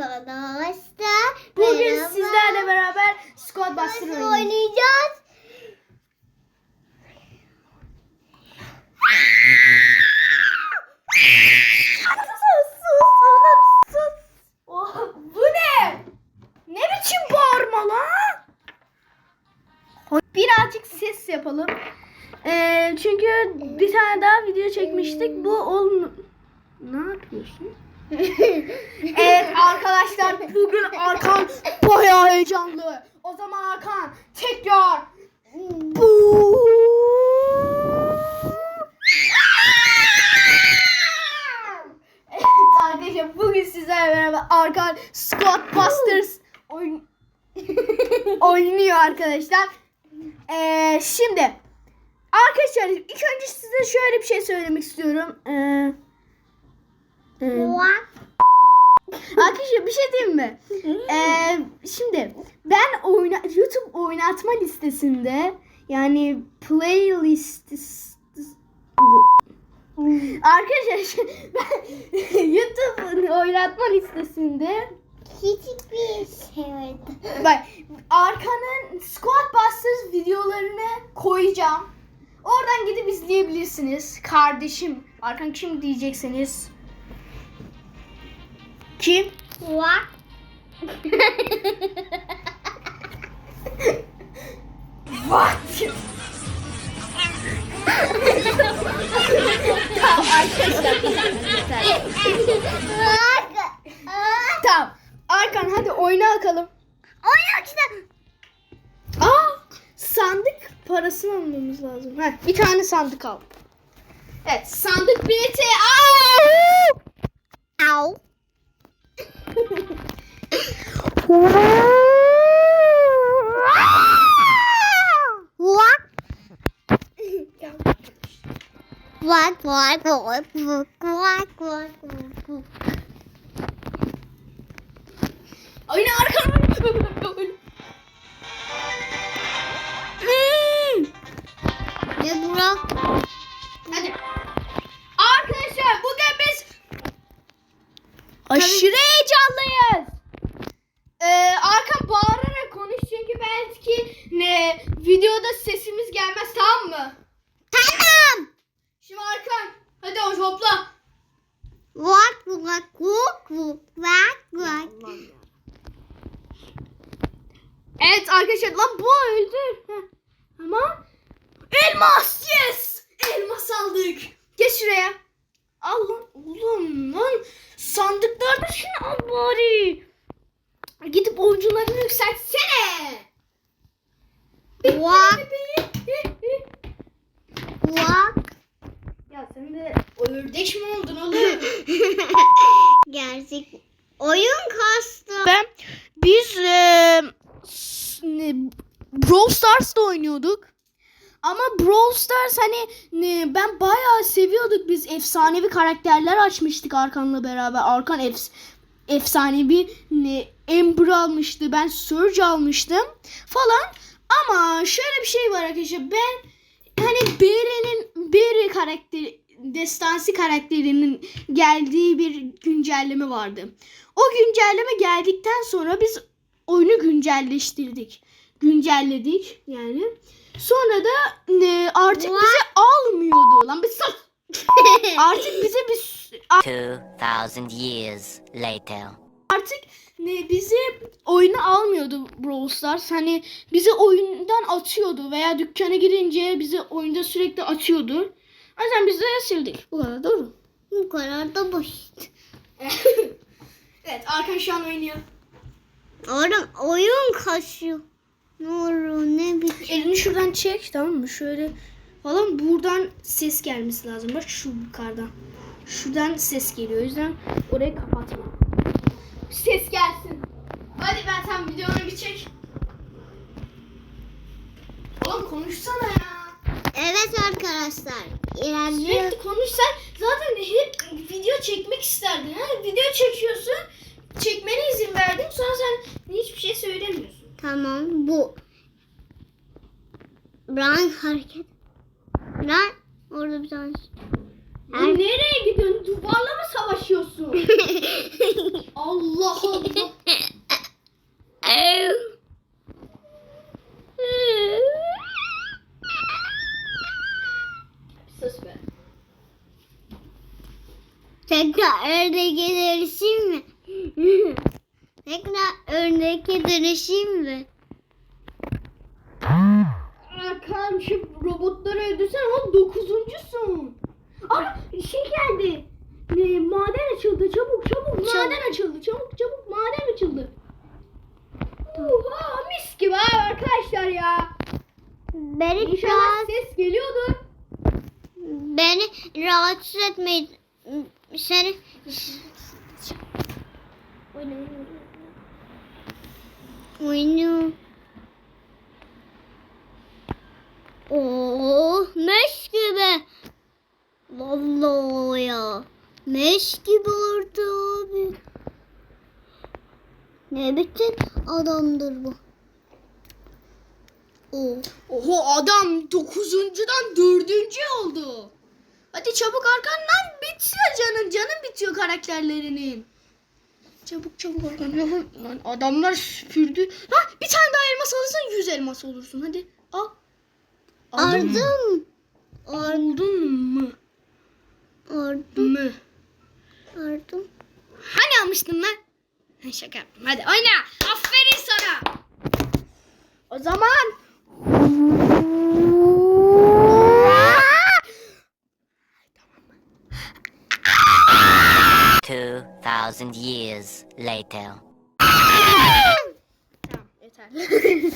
arkadaşlar. Bugün Merhaba. sizlerle beraber Squad Buster Nasıl oynayacağız. bu ne? Ne biçim bağırma lan? Birazcık ses yapalım. Ee, çünkü bir tane daha video çekmiştik. Bu ol... Ne yapıyorsun? evet arkadaşlar bugün Arkan bayağı heyecanlı. O zaman Arkan tekrar bu Evet arkadaşlar bugün sizlerle beraber Arkan Squad Busters oyun oynuyor arkadaşlar. Ee, şimdi arkadaşlar ilk önce size şöyle bir şey söylemek istiyorum. Ee, Arkadaşlar bir şey diyeyim mi? Ee, şimdi ben oyna YouTube oynatma listesinde yani playlist Arkadaşlar ben YouTube oynatma listesinde Hiçbir şey bak Arkan'ın Squad Busters videolarını koyacağım. Oradan gidip izleyebilirsiniz. Kardeşim. Arkan kim diyecekseniz. Kim? What? What? tamam arkadaşlar. tamam. Arkan hadi oyna bakalım. Oyna işte. Aa, sandık parasını almamız lazım. Heh, bir tane sandık al. Evet sandık bileti al. Au. Quack, quack, quack, quack, quack, quack. Oyna arkamdan. Hmm. Ne Burak? Hadi. Arkadaşlar bugün biz aşırı arkadaşlar lan bu öldü. Heh. Ama elmas yes. Elmas aldık. Geç şuraya. Al lan oğlum lan sandıklarda şunu al bari. Gidip oyuncularını yükseltsene. What? What? ya sen de ördek mi oldun oğlum? Gerçek oyun kastı. ben biz e, Brawl Stars'ta oynuyorduk. Ama Brawl Stars hani ben bayağı seviyorduk biz efsanevi karakterler açmıştık Arkan'la beraber. Arkan efs efsanevi ne, Ember almıştı. Ben Surge almıştım falan. Ama şöyle bir şey var arkadaşlar. Ben hani Bere'nin Bere karakteri destansı karakterinin geldiği bir güncelleme vardı. O güncelleme geldikten sonra biz oyunu güncelleştirdik. Güncelledik yani. Sonra da ne, artık bize almıyordu. Lan bir sus. Artık bize bir 2,000 years later. artık ne bizi oyuna almıyordu Brawl Stars. Hani bizi oyundan atıyordu veya dükkana girince bizi oyunda sürekli atıyordu. O yüzden biz de sildik. Bu kadar doğru. Bu kadar da basit. evet Arkan şu an oynuyor. Oğlum oyun kasıyor. Ne olur ne biçim. Elini şuradan çek tamam mı? Şöyle falan buradan ses gelmesi lazım. Bak şu yukarıdan. Şuradan ses geliyor. O yüzden orayı kapatma. Ses gelsin. Hadi ben sen videonu bir çek. Oğlum konuşsana ya. Evet arkadaşlar. İlerliyor. Sürekli konuşsan zaten hep video çekmek isterdin. Ha? Video çekiyorsun. Çekmene izin verdim. Sonra sen hiçbir şey söylemiyorsun. Tamam bu. Brian hareket. Brian orada bir tanesi. Ya nereye gidiyorsun? Duvarla mı savaşıyorsun? Allah Allah. Sus be. Tekrar ördeke dönüşeyim mi? Tekrar dönüşeyim mi? Erkan şu robotları öldürsen o dokuzuncusun. Aa şey geldi. Ne, maden açıldı çabuk çabuk maden açıldı çabuk çabuk maden açıldı. Oha mis gibi abi arkadaşlar ya. Beni İnşallah rahat, ses geliyordur. beni rahatsız etmeyin. Seni oyunu. Oo, meş gibi. Vallahi ya. Meş gibi oldu abi. Ne biçim adamdır bu? Oo. Oho adam dokuzuncudan dördüncü oldu. Hadi çabuk arkandan bitiyor canın. Canın bitiyor karakterlerinin. Çabuk çabuk arkandan. Lan adamlar süpürdü. Ha bir tane daha elmas alırsan yüz elmas olursun. Hadi al. Aldın? Ardım. Aldın mı? Ardım. Mı? Ardım. Hani almıştın lan? Ha, şaka yaptım. Hadi oyna. Aferin sana. O zaman Two thousand years later. Tamam yeter.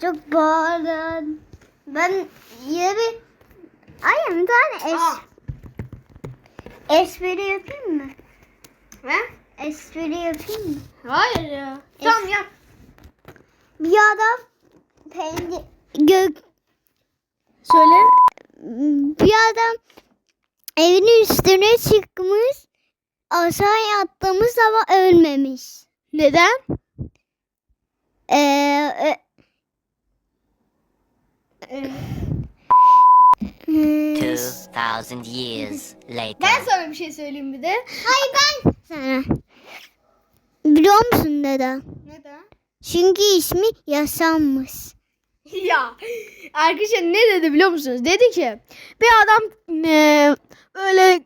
Çok bağırdın. Ben yine bir... Ay bir tane es... Aa. espri yapayım mı? He? Espri yapayım mı? Hayır ya. Tamam yap. Bir adam pencere... Gök... Söyle. Bir adam evinin üstüne çıkmış. Aşağıya atlamış ama ölmemiş. Neden? Ee, e, hmm, Two thousand years later. Ben sana bir şey söyleyeyim bir de. Hayır ben sana. Biliyor musun neden? Neden? Çünkü ismi yaşanmış. ya arkadaşlar ne dedi biliyor musunuz? Dedi ki bir adam e, böyle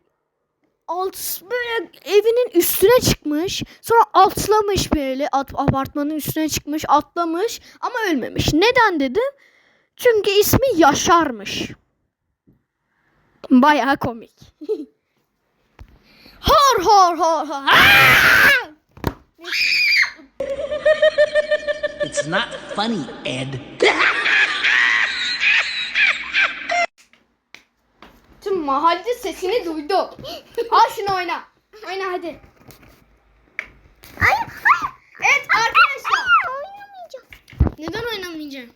alt böyle evinin üstüne çıkmış. Sonra atlamış böyle at, apartmanın üstüne çıkmış atlamış ama ölmemiş. Neden dedim? Çünkü ismi Yaşarmış. Bayağı komik. hor hor hor hor. Aa! It's not funny, Ed. Tüm mahalle sesini duydu. Al şunu oyna. Oyna hadi. Ay, ay. Evet arkadaşlar. Oynamayacağım. Neden oynamayacaksın?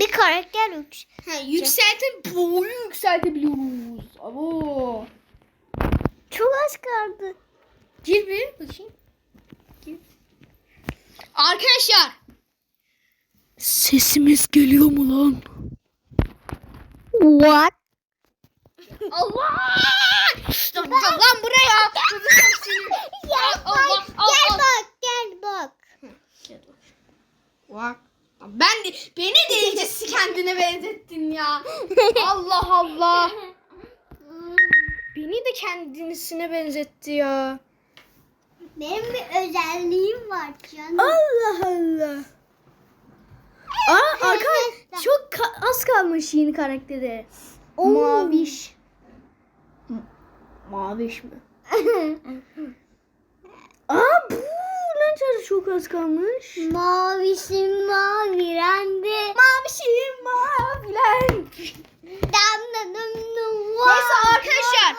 Bir karakter uç. Ha, yükseltin boyu yükseltebiliyoruz. Abo. Çok az kaldı. Gir bir bakayım. Gir. Arkadaşlar. Sesimiz geliyor mu lan? What? Allah! Lan, lan buraya. Kızım seni. Gel Al, bak, al, al, gel bak, gel bak. Bak. Ben de, beni de iyice kendine benzettin ya. Allah Allah. Beni de kendisine benzetti ya. Benim bir özelliğim var canım. Allah Allah. Aa Arkan çok ka- az kalmış yeni karakteri. Oo. Maviş. Maviş mi? Aa bu ne kadar çok az kalmış. Mavişim mavi rendi. Mavişim mavilen. Dam dam dam dam. Neyse arkadaşlar.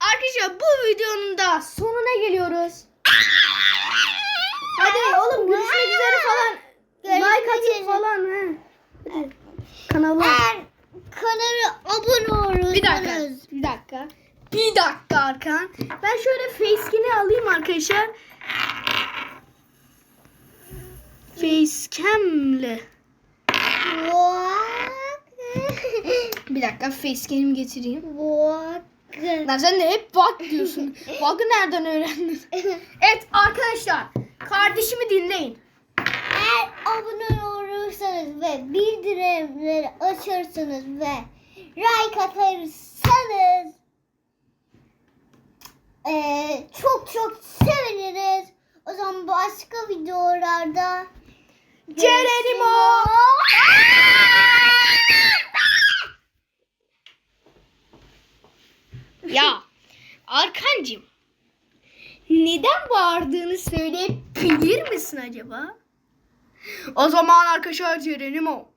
Arkadaşlar bu videonun da sonuna geliyoruz. Hadi oğlum görüşmek üzere falan. Like atın falan. He. Hadi. Kanala. Eğer kanala abone olursanız. Bir dakika. Bir dakika. Bir dakika Arkan. Ben şöyle facecam'i alayım arkadaşlar. Facecam'le. Bir dakika facecam getireyim. Lan sen de hep bak diyorsun. Bakı nereden öğrendin? Evet arkadaşlar kardeşimi dinleyin. Eğer abone olursanız ve bildirimleri açarsanız ve like atarsanız eee, çok çok seviniriz. O zaman başka videolarda Geronimo. Ya Arkancığım neden bağırdığını söyleyebilir misin acaba? O zaman arkadaşlar Geronimo